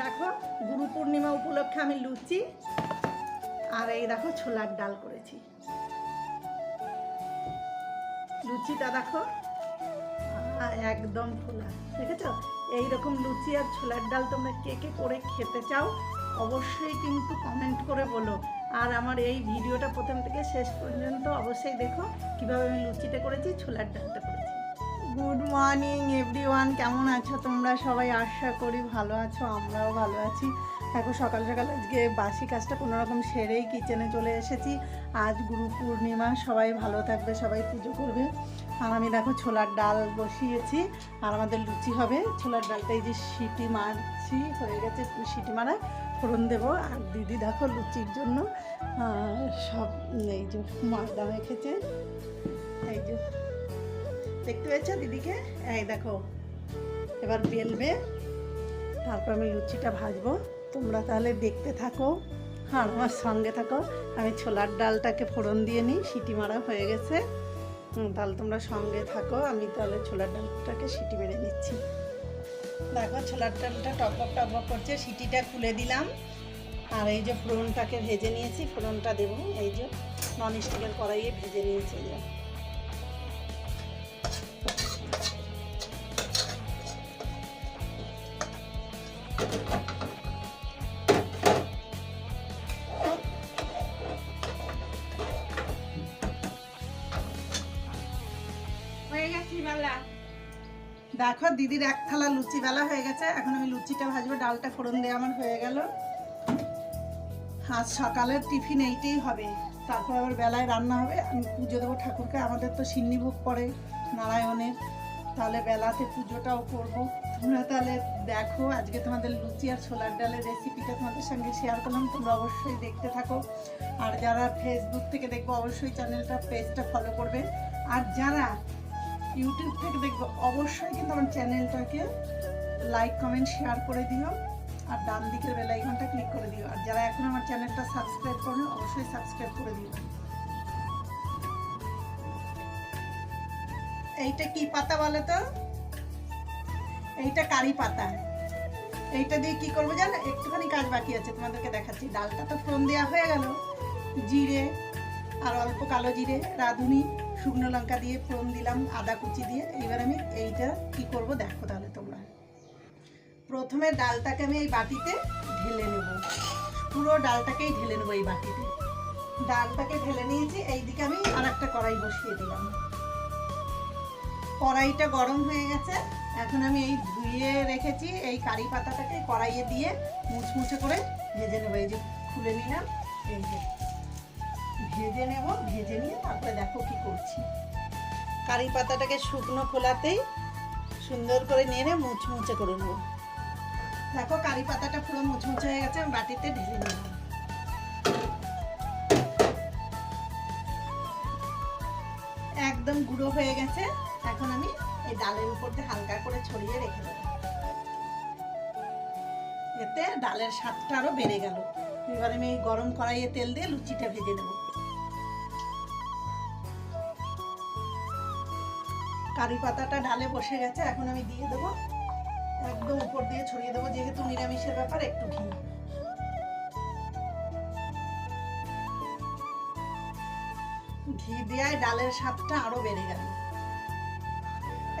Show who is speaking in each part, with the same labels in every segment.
Speaker 1: দেখো, গুরু পূর্ণিমা উপলক্ষে আমি লুচি আর এই দেখো ছোলার ডাল করেছি। লুচিটা দেখো একদম ফোলা দেখেছ? এইরকম লুচি আর ছোলার ডাল তোমরা কে কে করে খেতে চাও, অবশ্যই কিন্তু কমেন্ট করে বলো। আর আমার এই ভিডিওটা প্রথম থেকে শেষ পর্যন্ত অবশ্যই দেখো, কীভাবে আমি লুচিটা করেছি, ছোলার ডালটা করেছি। গুড মর্নিং এভরিওয়ান, কেমন আছো তোমরা? সবাই আশা করি ভালো আছো, আমরাও ভালো আছি। দেখো, সকাল সকাল আজকে বাসি কাজটা কোনো রকম সেরেই কিচেনে চলে এসেছি। আজ গুরু পূর্ণিমা, সবাই ভালো থাকবে, সবাই পুজো করবে। আর আমি দেখো, ছোলার ডাল বসিয়েছি, আর আমাদের লুচি হবে। ছোলার ডালটা এই যে সিটি মারছি, হয়ে গেছে সিটি মারা, ফোড়ন দেবো। আর দিদি দেখো লুচির জন্য সব এই যে ময়দা মেখেছে এই যে দেখতে পেয়েছ দিদিকে? এই দেখো, এবার বেলবে, তারপর আমি লুচিটা ভাজবো। তোমরা তাহলে দেখতে থাকো হ্যাঁ আমার সঙ্গে থাকো। আমি ছোলার ডালটাকে ফোড়ন দিয়ে নিই, সিটি মারা হয়ে গেছে। তাহলে তোমরা সঙ্গে থাকো, আমি তাহলে ছোলার ডালটাকে সিটি মেরে নিচ্ছি। দেখো, ছোলার ডালটা টকবক টকবক করছে, সিটিটা খুলে দিলাম। আর এই যে ফোড়নটাকে ভেজে নিয়েছি, ফোড়নটা দেবো। এই যে নন স্টিকের কড়াইয়ে ভেজে নিয়েছি। যে। দেখো, দিদির এক থালা লুচি বেলা হয়ে গেছে। এখন আমি লুচিটা ভাজবো, ডালটা ফোড়ন দিয়ে আমার হয়ে গেল। আজ সকালের টিফিন এইটাই হবে। তারপর আবার বেলায় রান্না হবে। আমি পুজো দেবো ঠাকুরকে, আমাদের তো সিন্নি ভোগ পড়ে নারায়ণের। তাহলে বেলাতে পুজোটাও করব। তোমরা তাহলে দেখো, আজকে তোমাদের লুচি আর ছোলার ডালের রেসিপিটা তোমাদের সঙ্গে শেয়ার করলাম। তোমরা অবশ্যই দেখতে থাকো। আর যারা ফেসবুক থেকে দেখব, অবশ্যই চ্যানেলটা পেজটা ফলো করবে। আর যারা ইউটিউব থেকে দেখব। অবশ্যই কিন্তু আমার চ্যানেলটাকে লাইক কমেন্ট শেয়ার করে দিও। আর ডান দিকের বেল আইকনটা ক্লিক করে দিও। আর যারা এখন আমার চ্যানেলটা সাবস্ক্রাইব করো অবশ্যই সাবস্ক্রাইব করে দিও। এইটা কি পাতা বলে তো? এইটা কারি পাতা। এইটা দিয়ে কি করব জানো? একটুখানি কাজ বাকি আছে, তোমাদেরকে দেখাচ্ছি। ডালটা তো ফোন দেওয়া হয়ে গেল। জিরে আর অল্প কালো জিরে, রাঁধুনি। শুকনো লঙ্কা দিয়ে ফোড়ন দিলাম, আদা কুচি দিয়ে। এবার আমি এইটা কি করব দেখো তাহলে তোমরা। প্রথমে ডালটাকে আমি এই বাটিতে ঢেলে নেব। পুরো ডালটাকেই ঢেলে নেব এই বাটিতে। ডালটাকে ঢেলে নিয়েছি, এইদিকে আমি আর একটা কড়াই বসিয়ে দিলাম। কড়াইটা গরম হয়ে গেছে। এখন আমি এই ধুয়ে রেখেছি, এই কারি পাতাটাকে কড়াইয়ে দিয়ে মুচমুচে করে ভেজে নেব। এই যে খুলে নিলাম, এই যে। ভেজে নেব, ভেজে নিয়ে তারপরে দেখো কি করছি। কারি পাতাটাকে শুকনো খোলাতেই সুন্দর করে নেড়ে মুচমুচে করে নেব। দেখো কারি পাতাটা পুরো মুচমুচে হয়ে গেছে, আমি বাটিতে ঢেলে নিলাম একদম গুঁড়ো হয়ে গেছে, এখন আমি এই ডালের উপর দিয়ে হালকা করে ছড়িয়ে রেখে দেবো। এতে ডালের স্বাদটা আরও বেড়ে গেল। এবার আমি গরম কড়াইয়ে তেল দিয়ে লুচিটা ভেজে নেব। কারি পাতাটা ঢালে বসে গেছে, এখন আমি দিয়ে দেবো। একদম উপর দিয়ে ছড়িয়ে দেবো, যেহেতু নিরামিষের ব্যাপার, একটু ঘি। ঘি দেওয়ায় ডালের স্বাদটা আরও বেড়ে গেল।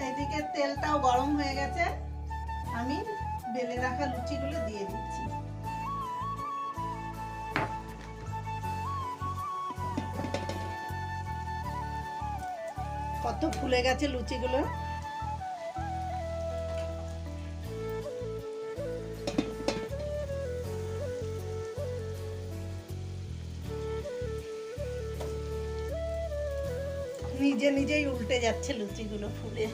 Speaker 1: এইদিকে তেলটাও গরম হয়ে গেছে। আমি বেলে রাখা লুচিগুলো দিয়ে দিচ্ছি। কত ফুলে গেছে লুচিগুলো। নিজে নিজেই উল্টে যাচ্ছে লুচিগুলো ফুলে।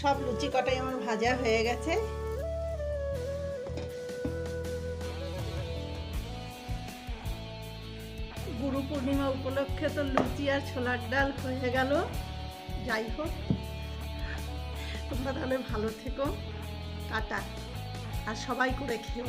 Speaker 1: সব লুচি কটাই আমার ভাজা হয়ে গেছে। পূর্ণিমা উপলক্ষে তো লুচি আর ছোলার ডাল হয়ে গেল। যাই হোক, তোমরা তাহলে ভালো থেকো। কাটা আর সবাই করে খেও।